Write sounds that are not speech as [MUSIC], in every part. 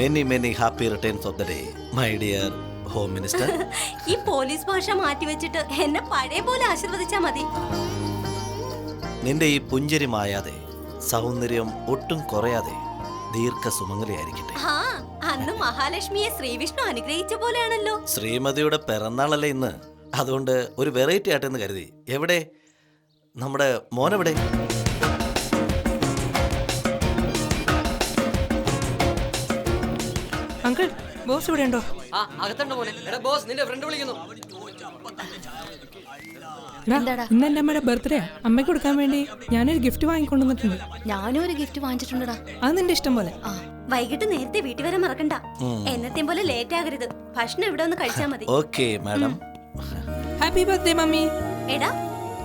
Many many happy returns of the day my dear home minister ഈ police ഭാഷ മാറ്റി വെച്ചിട്ട് എന്നെ പഴയ പോലെ ആശീർവദിച്ചാ മതി. നിന്റെ ഈ പുഞ്ചിരി മായാതെ സൗന്ദര്യം ഒട്ടും കുറയാതെ ദീർഘ സുമംഗലയായിരിക്കട്ടെ ആ അന്ന് മഹാലക്ഷ്മിയെ ശ്രീവിഷ്ണു അനുഗ്രഹിച്ച പോലെയാണല്ലോ. ശ്രീമതിയുടെ പിറന്നാളല്ലേ ഇന്ന്. അതുകൊണ്ട് ഒരു വെറൈറ്റി ആയിട്ടെന്ന് കരുതി. എവിടെ? നമ്മുടെ മോനെവിടെ? ബോസ് ഇവിടെ ഉണ്ടോ ആ അകത്തുണ്ട് പോലെ എടാ ബോസ് നിന്റെ ഫ്രണ്ട് വിളിക്കുന്നു. ഇന്ന് എന്റെ അമ്മയുടെ ബർത്ത്ഡേ അമ്മയ്ക്ക് കൊടുക്കാൻ വേണ്ടി ഞാനൊരു ഗിഫ്റ്റ് വാങ്ങിക്കൊണ്ടുവന്നിട്ടുണ്ട്. ഞാനും ഒരു ഗിഫ്റ്റ് വാങ്ങിച്ചിട്ടുണ്ടടാ. അത് നിന്റെ ഇഷ്ടം പോലെ. ആ വൈകിട്ട് നേരത്തെ വീട്ടിൽ വരെ മറക്കണ്ട. എന്നത്തെയും പോലെ ലേറ്റ് ആകരുത്. ഭക്ഷണം ഇവിടെ ഒന്ന് കഴിച്ചാ മതി. Okay madam happy birthday mummy എടാ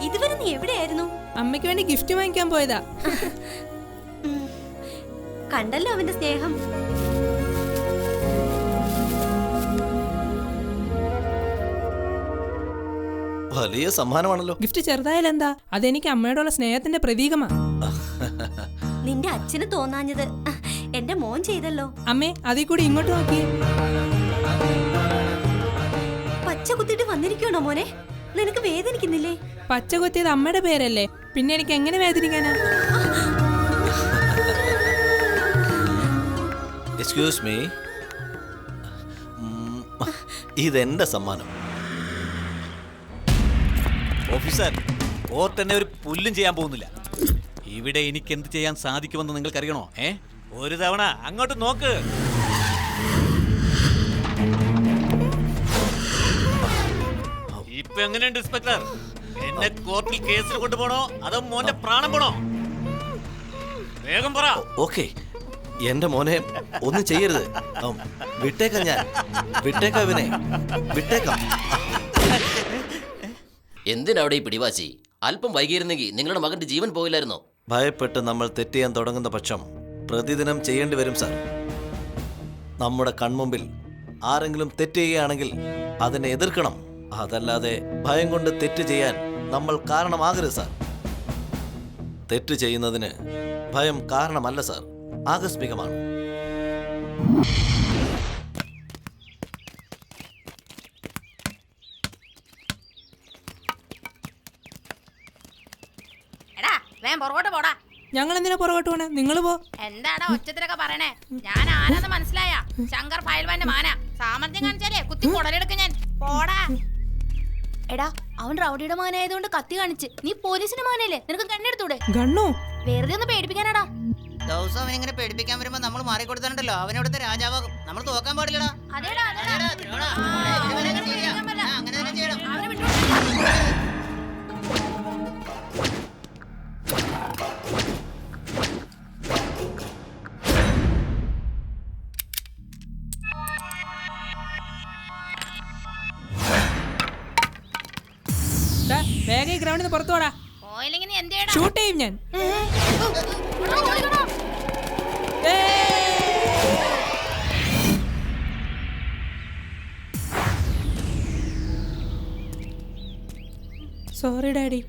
ഇതുവരെ നീ എവിടെയായിരുന്നു? അമ്മയ്ക്ക് വേണ്ടി ഗിഫ്റ്റ് വാങ്ങിക്കാൻ പോയതാ. [LAUGHS] കണ്ടല്ലോ അവന്റെ സ്നേഹം. വലിയ സമ്മാനമാണല്ലോ. ഗിഫ്റ്റ് ചെറുതായാലും എന്താ അതെനിക്ക് അമ്മയോടുള്ള സ്നേഹത്തിന്റെ പ്രതീകമാ. നിന്റെ അച്ഛന് തോന്നാഞ്ഞത് എന്റെ മോൻ ചെയ്തല്ലോ. അമ്മേ അതിൽ കൂടി ഇങ്ങോട്ട് നോക്കി പച്ച കുത്തിട്ട് വന്നിരിക്കണോ മോനെ? നിനക്ക് വേദനിക്കുന്നില്ലേ? പച്ച കുത്തിയത് അമ്മയുടെ പേരല്ലേ? പിന്നെ എനിക്ക് എങ്ങനെ വേദനിക്കാനാ? എക്സ്ക്യൂസ് മീ ഇതെന്റെ സമ്മാനം. ഓഫീസർ കോർട്ട് എന്നെ ഒരു പുല്ലും ചെയ്യാൻ പോകുന്നില്ല. ഇവിടെ എനിക്ക് എന്ത് ചെയ്യാൻ സാധിക്കുമെന്ന് നിങ്ങൾക്കറിയണോ? ഏ? ഒരു തവണ അങ്ങോട്ട് നോക്ക്. ഇപ്പൊ എങ്ങനെയുണ്ട് ഇൻസ്പെക്ടർ? എന്നെ കോർട്ടിൽ കേസിൽ കൊണ്ടുപോണോ അതോ മോന്റെ പ്രാണം പോണോ? വേഗം പറ. ഓക്കെ. എന്റെ മോനെ ഒന്നും ചെയ്യരുത്. വിട്ടേക്ക ഞാൻ. വിട്ടേക്കാം ഇവനെ. വിട്ടേക്കാം. എന്തിനവിടെ ഈ പിടിവാശി? അല്പം വൈകിയിരുന്നെങ്കിൽ നിങ്ങളുടെ മകന്റെ ജീവൻ പോയില്ലായിരുന്നോ? ഭയപ്പെട്ട് നമ്മൾ തെറ്റ് ചെയ്യാൻ തുടങ്ങുന്ന പക്ഷം പ്രതിദിനം ചെയ്യേണ്ടി വരും സാർ. നമ്മുടെ കൺമുമ്പിൽ ആരെങ്കിലും തെറ്റ് ചെയ്യുകയാണെങ്കിൽ അതിനെ എതിർക്കണം. അതല്ലാതെ ഭയം കൊണ്ട് തെറ്റ് ചെയ്യാൻ നമ്മൾ കാരണമാകരുത് സാർ. തെറ്റ് ചെയ്യുന്നതിന് ഭയം കാരണമല്ല സാർ. ആകസ്മികമാണ്. എടാ വേം പുറകോട്ട് പോടാ. ഞങ്ങൾ എന്തിനാ പുറകോട്ട് പോണേ? നിങ്ങൾ പോ. എന്താടാ ഒച്ചത്തിലൊക്കെ പറയണേ? ഞാൻ ആരാന്ന് മനസ്സിലായ? ശങ്കർ ഫയൽവാന്റെ മാന. സാമർഥ്യം കാണിച്ചാലേ കുത്തി കുടലെടുക്കും ഞാൻ. പോടാ. എടാ അവൻ റൗഡിയുടെ മാനായതുകൊണ്ട് കത്തി കാണിച്ച്. നീ പോലീസിന്റെ മാനല്ലേ നിനക്ക് കണ്ണെടുത്തൂടെ? ഗണ്ണോ. വെറുതെ ഒന്ന് പേടിപ്പിക്കാനാടാ. ദിവസം ഇങ്ങനെ പേടിപ്പിക്കാൻ വരുമ്പോ നമ്മൾ അവനെ അവനിവിടുത്തെ രാജാവാകും നമ്മൾ തോക്കാൻ പാടില്ലടാ. അതേടാ പുറത്തു പോടാ പോയില്ലെങ്കിൽ നീ എന്ത് ചെയ്യടാ? ഷൂട്ട് ചെയ്യും ഞാൻ. സോറി ഡാഡി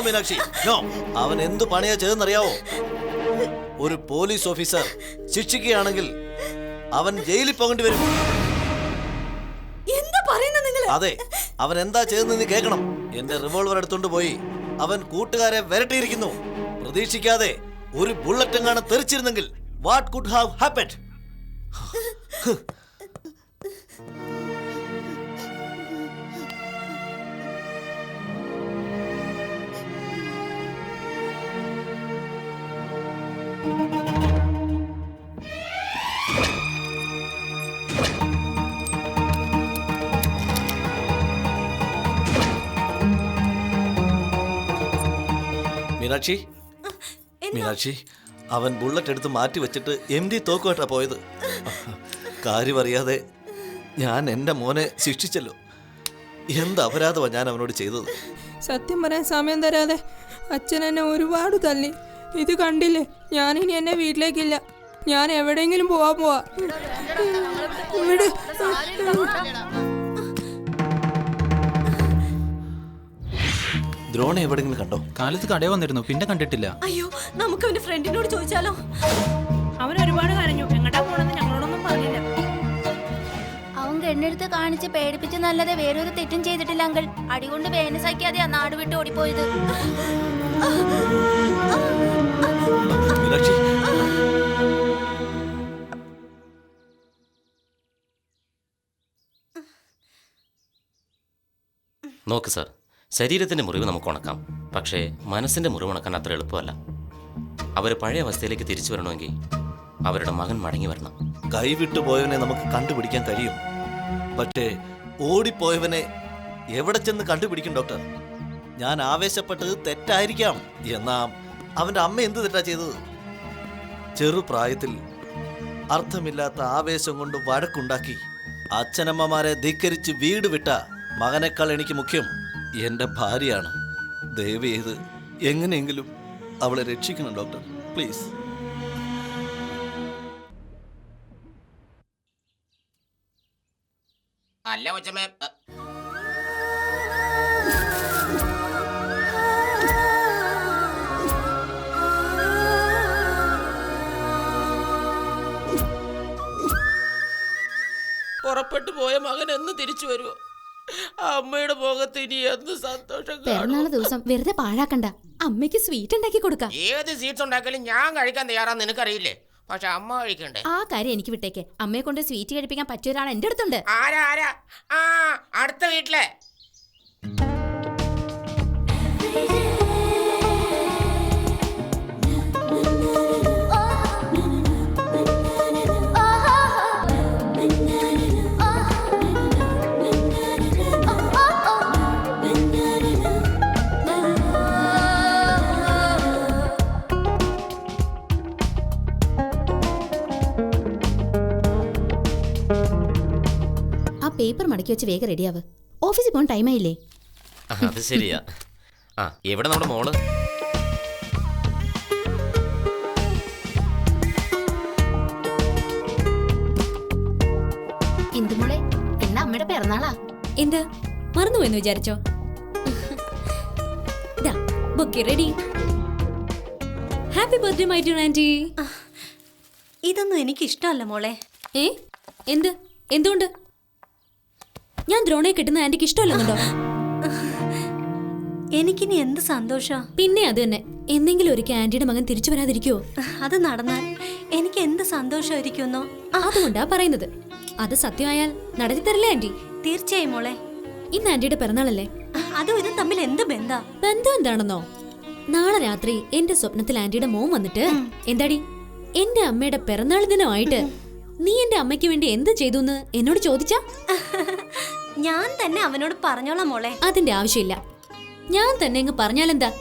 മീനാക്ഷി നോ അവൻ എന്തു പണിയാ ചെയ്തെന്നറിയാവോ? ഒരു പോലീസ് ഓഫീസർ ശിക്ഷിക്കുകയാണെങ്കിൽ അവൻ ജയിലിൽ പോകേണ്ടി വരും? അതെ അവൻ എന്താ ചെയ്തെന്ന് കേൾക്കണം. എന്റെ റിവോൾവർ എടുത്തോണ്ട് പോയി അവൻ കൂട്ടുകാരെ വരട്ടിയിരിക്കുന്നു. പ്രതീക്ഷിക്കാതെ ഒരു ബുള്ളറ്റ് എങ്ങാണ് തെറിച്ചിരുന്നെങ്കിൽ what could have happened Meenakshi? Meenakshi അവൻ ബുള്ളറ്റ് എടുത്ത് മാറ്റി വെച്ചിട്ട് എം ഡി തോക്കുമായിട്ടാ പോയത്. കാര്യം അറിയാതെ ഞാൻ എന്റെ മോനെ ശിക്ഷിച്ചല്ലോ. എന്ത് അപരാധമാണ് ഞാൻ അവനോട് ചെയ്തത്? സത്യം പറയാൻ സമയം തരാതെ അച്ഛൻ എന്നെ ഒരുപാട് തല്ലി. ഇത് കണ്ടില്ലേ? ഞാനിനി എന്നെ വീട്ടിലേക്കില്ല. ഞാൻ എവിടെയെങ്കിലും പോവാൻ പോവാ. ദ്രോണ എവിടെങ്കിലും കണ്ടോ? കാലത്ത് കടയിൽ വന്നിരുന്നു പിന്നെ കണ്ടിട്ടില്ല. അയ്യോ നമുക്ക് അവന്റെ ഫ്രണ്ടിനോട് ചോദിച്ചാലോ? അവൻ ഒരുപാട് കരഞ്ഞു. എങ്ങോട്ടാ പോണെന്ന് ഞങ്ങളോടൊന്നും പറഞ്ഞില്ല. അവൻ കെണ്ണെടുത്ത് കാണിച്ച് പേടിപ്പിച്ച് നല്ലതെ വേറൊരു തെറ്റും ചെയ്തിട്ടില്ല അങ്കിൾ. അടികൊണ്ട് വേനസാക്കിയാതെ ആ നാട് വിട്ട് ഓടിപ്പോയത്. നോക്ക് സർ ശരീരത്തിന്റെ മുറിവ് നമുക്ക് ഉണക്കാം. പക്ഷേ മനസ്സിന്റെ മുറിവ് ഉണക്കാൻ അത്ര എളുപ്പമല്ല. അവർ പഴയ അവസ്ഥയിലേക്ക് തിരിച്ചു വരണമെങ്കിൽ അവരുടെ മകൻ മടങ്ങി വരണം. കൈവിട്ടു പോയവനെ നമുക്ക് കണ്ടുപിടിക്കാൻ കഴിയും. പക്ഷേ ഓടിപ്പോയവനെ എവിടെ ചെന്ന് കണ്ടുപിടിക്കും ഡോക്ടർ? ഞാൻ ആവേശപ്പെട്ടത് തെറ്റായിരിക്കാം എന്നാ അവന്റെ അമ്മ എന്ത് തെറ്റാ ചെയ്തത്? ചെറുപ്രായത്തിൽ അർത്ഥമില്ലാത്ത ആവേശം കൊണ്ട് വഴക്കുണ്ടാക്കി അച്ഛനമ്മമാരെ ധിക്കരിച്ച് വീട് വിട്ട മകനേക്കാൾ എനിക്ക് മുഖ്യം എന്റെ ഭാര്യയാണ്. ദയവ് ചെയ്ത് എങ്ങനെയെങ്കിലും അവളെ രക്ഷിക്കണം ഡോക്ടർ. പ്ലീസ്. അല്ല കൊച്ചമ്മേ പുറപ്പെട്ടു പോയ മകൻ എന്ന് തിരിച്ചു വരുമോ അമ്മയുടെ മുഖത്ത് ഇനി എന്ത് സന്തോഷം പിറന്നാൾ ദിവസം വെറുതെ പാഴാക്കണ്ട. അമ്മയ്ക്ക് സ്വീറ്റ് ഉണ്ടാക്കി കൊടുക്കാം. ഏത് സ്വീറ്റ്സ് ഉണ്ടാക്കലും ഞാൻ കഴിക്കാൻ തയ്യാറാന്ന് നിനക്കറിയില്ലേ? പക്ഷെ അമ്മ കഴിക്കണ്ടേ? ആ കാര്യം എനിക്ക് വിട്ടേക്ക്. അമ്മയെ കൊണ്ട് സ്വീറ്റ് കഴിപ്പിക്കാൻ പറ്റിയ ഒരാൾ എന്റെ അടുത്തുണ്ട്. ആരാ ആരാ? ആ അടുത്ത വീട്ടിലെ. പേപ്പർ മടക്കി വെച്ച് വേഗം റെഡിയാവ്. ഓഫീസിൽ പോകാൻ ടൈമായില്ലേ അത് ശരിയാ. ആ എവിടെ നമ്മുടെ മോൾ? ഇന്ദുമോളെ എന്നാ അമ്മയുടെ പിറന്നാളാ? എന്താ? മറന്നുപോയെന്ന് വിചാരിച്ചോ? Book ready. Happy birthday my dear aunty ഇതൊന്നും എനിക്ക് ഇഷ്ടമല്ല മോളെ. ഏ? എന്ത്? എന്തുകൊണ്ട്? ഞാൻ ദ്രോണയെ കിട്ടുന്ന ആന്റിക്ക് ഇഷ്ടമല്ലെന്നുണ്ടോ? എനിക്കിനി എന്ത് സന്തോഷം? പിന്നെ അത് തന്നെ. എന്തെങ്കിലും ഒരിക്കൽ ആന്റിയുടെ മകൻ തിരിച്ചു വരാതിരിക്കുവോ? അത് നടന്നാൽ എനിക്ക് എന്ത് സന്തോഷമായിരിക്കുന്നോ അതുകൊണ്ടാ പറയുന്നത്. അത് സത്യമായാൽ നടത്തി തരില്ലേ ആന്റി? തീർച്ചയായും മോളെ. ഇന്ന് ആന്റിയുടെ പിറന്നാളല്ലേ? അതും ഇതും തമ്മിൽ എന്ത് ബന്ധാ? ബന്ധം എന്താണെന്നോ? നാളെ രാത്രി എന്റെ സ്വപ്നത്തിൽ ആന്റിയുടെ മോൻ വന്നിട്ട് എന്താടി? എന്റെ അമ്മയുടെ പിറന്നാൾ ദിനമായിട്ട് നീ എന്റെ അമ്മയ്ക്ക് വേണ്ടി എന്ത് ചെയ്തു എന്ന് എന്നോട് ചോദിച്ചാ? [LAUGHS] ഞാൻ തന്നെ അവനോട് പറഞ്ഞോളാം മോളെ. അതിന്റെ ആവശ്യമില്ല. ഞാൻ തന്നെ അങ്ങ് പറഞ്ഞാലെന്താ?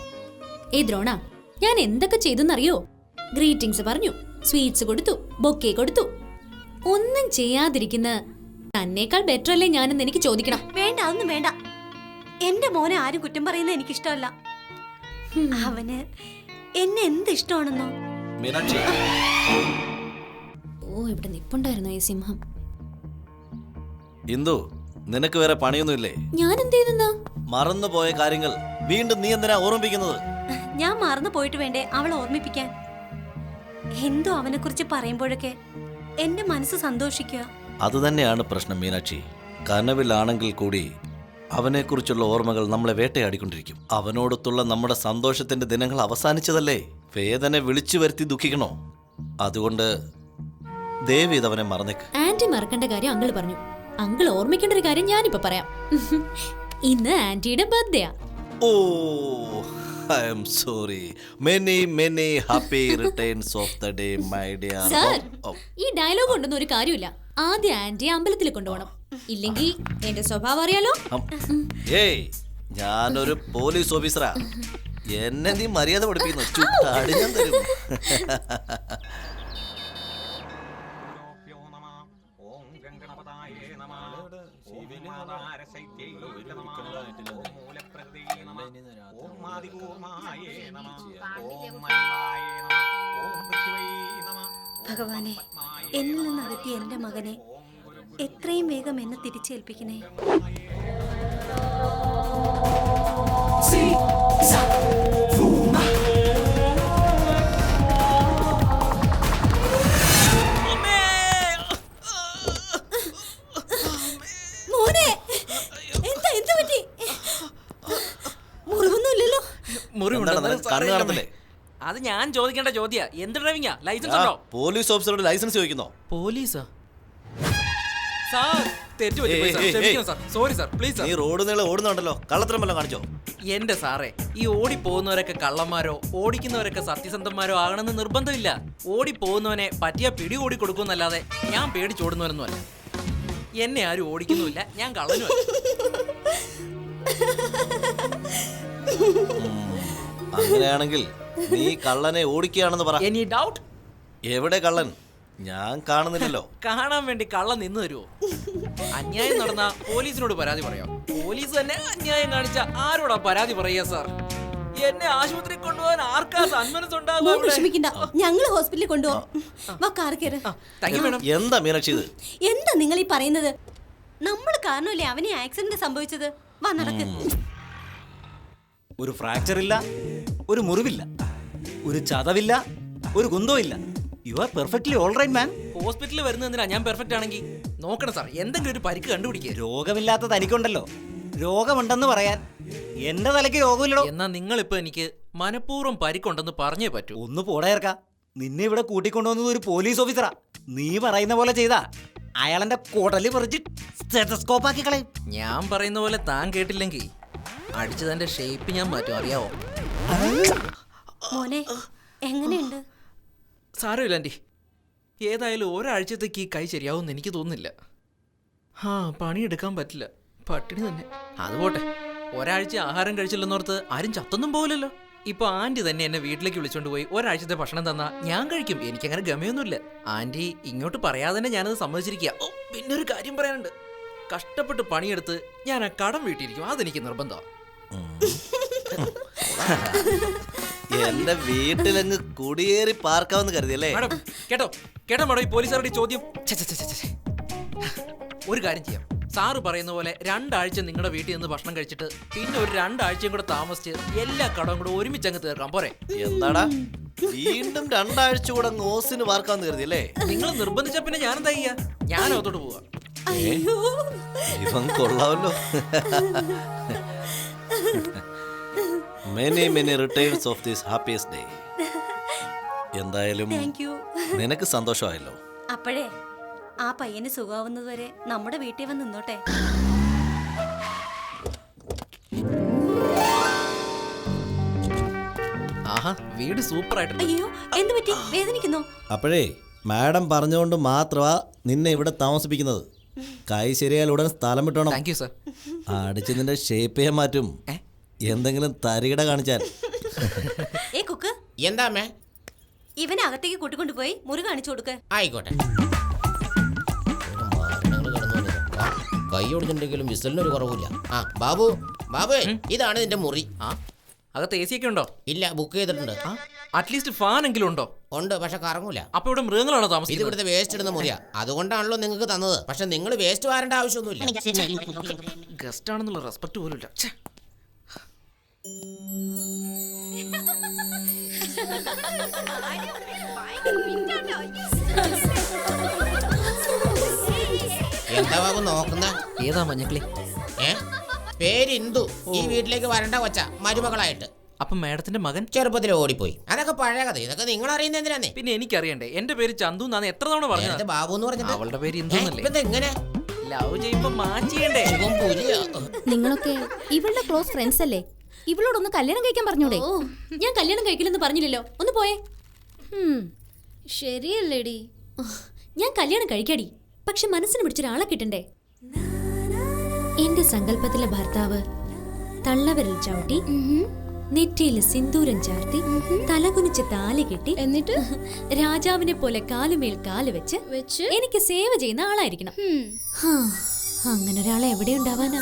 ഏ ദ്രോണ ഞാൻ എന്തൊക്കെ ചെയ്തെന്നറിയോ? ഗ്രീറ്റിംഗ്സ് പറഞ്ഞു സ്വീറ്റ്സ് കൊടുത്തു ബൊക്കെ കൊടുത്തു. ഒന്നും ചെയ്യാതിരിക്കുന്ന തന്നേക്കാൾ ബെറ്റർ അല്ലേ ഞാനെന്ന് എനിക്ക് ചോദിക്കണം. വേണ്ട അതൊന്നും വേണ്ട. എന്റെ മോനെ ആരും കുറ്റം പറയുന്നത് എനിക്കിഷ്ടമല്ല. അവന് എന്നെ എന്ത് ഇഷ്ടമാണെന്നോ? മീനാക്ഷി. ഓ ഇവിടെ നിപ്പുണ്ടായിരുന്നു ഈ സിംഹം. ഇന്ദു. നിനക്ക് വേറെ പണിയൊന്നുമില്ലേ? ഞാൻ എന്ത് ചെയ്തെന്നാ മറന്നുപോയ കാര്യങ്ങൾ വീണ്ടും നീ എന്തിനാ ഓർമ്മിപ്പിക്കുന്നത്? ഞാൻ മറന്നു പോയിട്ട് വേണ്ടേ അവളെ ഓർമ്മിപ്പിക്കാൻ? എന്തോ അവനെ കുറിച്ച് പറയുമ്പോഴൊക്കെ എന്റെ മനസ്സ് സന്തോഷിക്കുക. അത് തന്നെയാണ് പ്രശ്നം മീനാക്ഷി. കനവിലാണെങ്കിൽ കൂടി അവനെക്കുറിച്ചുള്ള ഓർമ്മകൾ നമ്മളെ വേട്ടയാടിക്കൊണ്ടിരിക്കും. അവനോടൊത്തുള്ള നമ്മുടെ സന്തോഷത്തിന്റെ ദിനങ്ങൾ അവസാനിച്ചതല്ലേ? വേദന വിളിച്ചു വരുത്തി ദുഃഖിക്കണോ? അതുകൊണ്ട് ദേവി ഇതവനെ മറന്നേക്ക്. ആന്റി മറക്കേണ്ട കാര്യം അങ്ങൾ പറഞ്ഞു. അങ്കിൾ ഓർമ്മിക്കേണ്ട ഒരു കാര്യം ഞാനിപ്പോ പറയാം. ഇന്ന് ആന്റിയുടെ ബർത്ത്ഡേയാ ഓ I am sorry many many happy returns of the day my dear sir ഈ ഡയലോഗ് കൊണ്ടൊന്നും ഒരു കാര്യമില്ല. ആദ്യം ആന്റിയെ അമ്പലത്തിൽ കൊണ്ടുപോകണം. ഇല്ലെങ്കിൽ എന്റെ സ്വഭാവം അറിയാലോ? ഏയ് ഞാനൊരു പോലീസ് ഓഫീസറാ. എന്നെ നീ മര്യാദ പഠിപ്പിക്കുന്നു. ചുട്ടാടി ഞാൻ തരും. ഓം ഭഗവാനെ എന്നിൽ നിന്ന് അകറ്റി എന്റെ മകനെ എത്രയും വേഗം എന്നെ തിരിച്ചേൽപ്പിക്കണേ. നിനക്ക് അത് ഞാൻ ചോദിക്കേണ്ട ചോദ്യ. എന്ത് ഡ്രൈവിംഗാ ലൈസൻസ് ഉണ്ടോ? പോലീസ് ഓഫീസറോട് ലൈസൻസ് ചോദിക്കുന്നോ? പോലീസാ. സാർ തെറ്റു ഏയ്, ഏയ്, ഏയ്, ക്ഷമിക്കണം ഏയ്. സാർ. Sorry sir. പ്ലീസ് നീ റോഡ് നീളെ ഓടുന്നുണ്ടല്ലോ. കള്ളത്തരം വല്ലതും കാണിച്ചോ? എന്റെ സാറേ ഈ ഓടി പോകുന്നവരൊക്കെ കള്ളന്മാരോ ഓടിക്കുന്നവരൊക്കെ സത്യസന്ധന്മാരോ ആകണമെന്ന് നിർബന്ധമില്ല. ഓടി പോകുന്നവനെ പറ്റിയ പിടി ഓടി കൊടുക്കുന്നല്ലാതെ ഞാൻ പേടിച്ചോടുന്നവനൊന്നുമല്ല എന്നെ ആരും ഓടിക്കുന്നുമില്ല ഞാൻ കള്ളനുമല്ല. [LAUGHS] അങ്ങനെയാണെങ്കിൽ നീ കള്ളനെ ഓടിക്കുകയാണെന്ന് പറ. എനി ഡൗട്ട് എവിടെ കള്ളൻ? ഞാൻ കാണുന്നില്ലല്ലോ. കാണാൻ വേണ്ടി കള്ളൻ നിന്ന് തരുമോ അന്യായം നടന്ന പോലീസിനോട് പരാതി പറയാം. പോലീസ് തന്നെ അന്യായം കാണിച്ച ആരോടാ പരാതി പറയുക സാർ എന്നെ ആശുപത്രി കൊണ്ടുപോകാൻ ആർക്കാ സന്മനസ്സുണ്ടാകും വിഷമിക്കണ്ട. ഞങ്ങൾ ഹോസ്പിറ്റലിൽ കൊണ്ടുപോകും വാ കാർ കയറ് മേഡം എന്താ മീനാക്ഷി ഇത്? എന്താ നിങ്ങൾ ഈ പറയുന്നത്? നമ്മൾ കാരണമല്ലേ അവനെ ആക്സിഡന്റ് സംഭവിച്ചത്? വാ നടക്ക്. ഒരു ഫ്രാക്ചർ ഇല്ല ഒരു മുറിവില്ല ഒരു ചതവില്ല ഒരു കുന്തവും ഇല്ല you are perfectly all right man ഹോസ്പിറ്റലിൽ വരുന്നതിനാ ഞാൻ പെർഫെക്റ്റ് ആണെങ്കിൽ. നോക്കണം സാർ എന്തെങ്കിലും ഒരു പരിക്ക് കണ്ടുപിടിക്കുക രോഗമില്ലാത്ത തനിക്കുണ്ടല്ലോ. രോഗമുണ്ടെന്ന് പറയാൻ. എന്റെ തലയ്ക്ക് രോഗമില്ലടോ. എന്നാ നിങ്ങളിപ്പോ എനിക്ക് മനഃപൂർവം പരിക്കുണ്ടെന്ന് പറഞ്ഞേ പറ്റൂ. ഒന്ന് പോടയർക്ക നിന്നെ ഇവിടെ കൂട്ടിക്കൊണ്ടുവന്നത് ഒരു പോലീസ് ഓഫീസറാ നീ പറയുന്ന പോലെ ചെയ്താ. അയാളെന്റെ കുടൽ പറിച്ച് സ്റ്റെറ്റസ്കോപ്പ് ആക്കി കളയും. ഞാൻ പറയുന്ന പോലെ താൻ കേട്ടില്ലെങ്കിൽ അടിച്ചതിന്റെ ഷേപ്പ് ഞാൻ മാറ്റും അറിയാവോ? മോനെ എങ്ങനെയുണ്ട്? സാരമില്ല ആന്റി ഏതായാലും ഒരാഴ്ചത്തേക്ക് ഈ കൈ ശരിയാവുമെന്ന് എനിക്ക് തോന്നുന്നില്ല. ആ പണിയെടുക്കാൻ പറ്റില്ല. പട്ടിണി തന്നെ. അത് പോട്ടെ. ഒരാഴ്ച ആഹാരം കഴിച്ചില്ലെന്നോർത്ത് ആരും ചത്തൊന്നും പോകില്ലല്ലോ ഇപ്പൊ ആന്റി തന്നെ എന്നെ വീട്ടിലേക്ക് വിളിച്ചോണ്ട് പോയി ഒരാഴ്ചത്തെ ഭക്ഷണം തന്നാ ഞാൻ കഴിക്കും. എനിക്കങ്ങനെ ഗമയൊന്നുമില്ല. ആന്റി ഇങ്ങോട്ട് പറയാതെ തന്നെ ഞാനത് സമ്മതിച്ചിരിക്കുക ഓ പിന്നെ ഒരു കാര്യം പറയാനുണ്ട്. കഷ്ടപ്പെട്ട് പണിയെടുത്ത് ഞാൻ ആ കടം വീട്ടിയിരിക്കും. അതെനിക്ക് നിർബന്ധമാണ് എന്റെ വീട്ടിലങ്ങ് കുടിയേറി പാർക്കാമെന്ന് കരുതിയല്ലേ? മാഡം കേട്ടോ കേട്ടോ മാഡം ഈ പോലീസുകാരുടെ ഈ ചോദ്യം. ഛെ, ഛെ, ഛെ, ഛെ, ഛെ. ഒരു കാര്യം ചെയ്യാം. സാറ് പറയുന്ന പോലെ രണ്ടാഴ്ച നിങ്ങളുടെ വീട്ടിൽ നിന്ന് ഭക്ഷണം കഴിച്ചിട്ട് പിന്നെ ഒരു രണ്ടാഴ്ചയും കൂടെ താമസിച്ച് എല്ലാ കടവും കൂടെ ഒരുമിച്ച് അങ്ങ് തീർക്കാം. പോരെ. എന്താടാ? വീണ്ടും രണ്ടാഴ്ച കൂടെ അങ്ങ് ഓസിന് പാർക്കാമെന്ന് കരുതിയല്ലേ? നിങ്ങൾ നിർബന്ധിച്ച പിന്നെ ഞാൻ എന്താ ചെയ്യാ? ഞാൻ അകത്തോട്ട് പോവാ. ഇവൻ കൊള്ളാമല്ലോ many many returns of this happiest day എന്തായാലും താങ്ക് യു നിനക്ക് സന്തോഷമായല്ലോ. അപ്പോഴേ ആ പയ്യന് സുഖാവുന്നത് വരെ നമ്മുടെ വീട്ടിൽ വന്ന് നിന്നോട്ടെ. ആഹാ വീട് സൂപ്പർ ആയിട്ട് അയ്യോ എന്ത് പറ്റി? വേദനിക്കുന്നോ? അപ്പോഴേ മാഡം പറഞ്ഞുകൊണ്ട് മാത്രമാ നിന്നെ ഇവിടെ താമസിപ്പിക്കുന്നത്. കൈ ശരിയായാൽ ഉടൻ സ്ഥലം വിട്ടോണം. താങ്ക് യു സർ അടിച്ച് നിന്റെ ഷേപ്പ് മാറ്റും. എന്തെങ്കിലും തരികിട കാണിച്ചാൽ. [LAUGHS] ഏ കുക്ക്. എന്താ മേ ഇവനെ അകത്തേക്ക് കൂട്ടിക്കൊണ്ടുപോയി മുറി കാണിച്ചു കൊടുക്ക. ആയിക്കോട്ടെ. കൈ ഒടിഞ്ഞിട്ടുണ്ടെങ്കിലും വിസലിനൊരു കുറവില്ല ആ ബാബു ബാബു ഇതാണ് നിന്റെ മുറി. ആ അകത്ത് എ സി ഒക്കെ ഉണ്ടോ? ഇല്ല ബുക്ക് ചെയ്തിട്ടുണ്ട്. അറ്റ്ലീസ്റ്റ് ഫാൻ എങ്കിലും ഉണ്ടോ? ഉണ്ട് പക്ഷെ കറങ്ങൂല. അപ്പൊ ഇവിടെ മൃഗങ്ങളാണോ ഇത് താമസിക്കുന്നത് ഇവിടുത്തെ വേസ്റ്റ് ഇടുന്ന മുറിയാ. അതുകൊണ്ടാണല്ലോ നിങ്ങൾക്ക് തന്നത്. പക്ഷെ നിങ്ങൾ വേസ്റ്റ് വാരേണ്ട ആവശ്യമൊന്നുമില്ല. ഗസ്റ്റ് ആണെന്നുള്ള റെസ്പെക്ട് പോലും ഇല്ല. എന്താ ബാബു നോക്കുന്ന? ഏതാ മഞ്ഞക്കിളി? ഏ? പേര് ഇന്ദു. ഈ വീട്ടിലേക്ക് വരണ്ട കൊച്ച മരുമകളായിട്ട്. അപ്പൊ മാഡത്തിന്റെ മകൻ? ചെറുപ്പത്തിൽ ഓടിപ്പോയി. അതൊക്കെ പഴയ കഥ. ഇതൊക്കെ നിങ്ങൾ അറിയുന്ന എന്തിനാന്നേ? പിന്നെ എനിക്കറിയണ്ടേ എന്റെ പേര് ചന്തു എന്നാണ് എത്ര തവണ പറഞ്ഞത്? ബാബു എന്ന് പറഞ്ഞിട്ട്. അവളുടെ പേര് ഇന്ദുന്നല്ലേ ഇപ്പൊ എങ്ങനെ? ലവ് ചെയ്യുമ്പോ മാറ്റിയണ്ടേ ഇവൻ പുലിയാ നിങ്ങളൊക്കെ ഇവളുടെ ക്ലോസ് ഫ്രണ്ട്സ് അല്ലേ ഇവളോടൊന്ന് കല്യാണം കഴിക്കാൻ പറഞ്ഞൂടെ? ഞാൻ കല്യാണം കഴിക്കില്ലെന്ന് പറഞ്ഞില്ലല്ലോ. ഒന്ന് പോയേ. ശരിയല്ലേടി. ഞാൻ കല്യാണം കഴിക്കാടി. പക്ഷെ മനസ്സിന് പിടിച്ചൊരാളെ കിട്ടണ്ടേ? എന്റെ സങ്കല്പത്തിലെ ഭർത്താവ് തള്ളവരിൽ ചവിട്ടി നെറ്റിയിൽ സിന്ദൂരം ചാർത്തി തലകുനിച്ച് താലി കെട്ടി എന്നിട്ട്? രാജാവിനെ പോലെ കാലുമേൽ കാൽ വെച്ച് വെച്ച്? എനിക്ക് സേവ ചെയ്യുന്ന ആളായിരിക്കണം. അങ്ങനെ ഒരാളെ എവിടെ ഉണ്ടാവാനാ